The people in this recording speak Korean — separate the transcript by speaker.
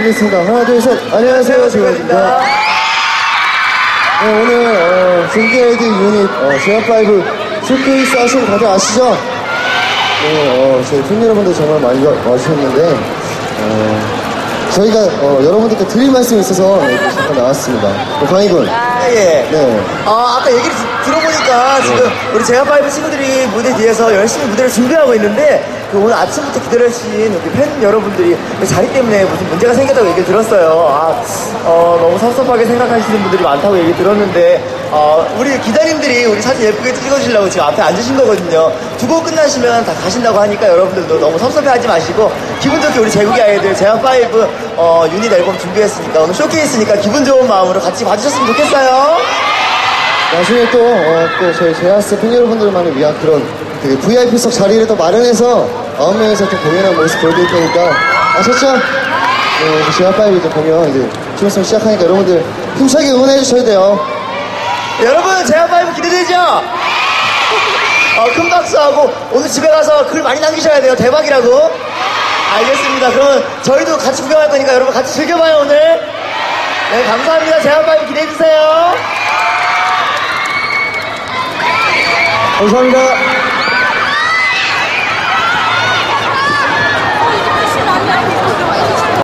Speaker 1: 인사드리겠습니다. 하나, 둘, 셋. 안녕하세요, 지원입니다. 네, 오늘, 어, zinc 유닛, 어, 제압5 쇼케이스 하신 거 다들 아시죠? 네, 어, 저희 팬 여러분들 정말 많이 와- 와주셨는데, 어, 저희가, 어, 여러분들께 드릴 말씀이 있어서 네, 이렇게 잠깐 나왔습니다. 어, 광희 군.
Speaker 2: 예.
Speaker 1: 네.
Speaker 2: 아, 아까 얘기를 드- 들어보니까 지금 우리 제아파이브 친구들이 무대 뒤에서 열심히 무대를 준비하고 있는데 그 오늘 아침부터 기다려주신 우리 팬 여러분들이 그 자리 때문에 무슨 문제가 생겼다고 얘기를 들었어요. 아, 어, 너무 섭섭하게 생각하시는 분들이 많다고 얘기 들었는데 어, 우리 기자님들이 우리 사진 예쁘게 찍어주려고 지금 앞에 앉으신 거거든요. 두곡 끝나시면 다 가신다고 하니까 여러분들도 너무 섭섭해하지 마시고 기분 좋게 우리 제국의 아이들 제아파이브 어, 유닛 앨범 준비했으니까 오늘 쇼케이스니까 기분 좋은 마음으로 같이 봐주셨으면 좋겠어요.
Speaker 1: 나중에 또, 어, 또 저희 제아스 팬 여러분들만을 위한 그런 되게 VIP석 자리를 또 마련해서 아홉 명이서 또 공연한 모습 보여드릴 테니까 아셨죠? 네, 이제 제아5 이제 공연 이제 좀 있으면 시작하니까 여러분들 힘차게 응원해 주셔야 돼요.
Speaker 2: 여러분 제아파이브 기대되죠? 어, 큰 박수하고 오늘 집에 가서 글 많이 남기셔야 돼요. 대박이라고. 알겠습니다. 그러면 저희도 같이 구경할 거니까 여러분 같이 즐겨봐요 오늘. 네 감사합니다. 제아파이브 기대해주세요.
Speaker 1: 감사합니다.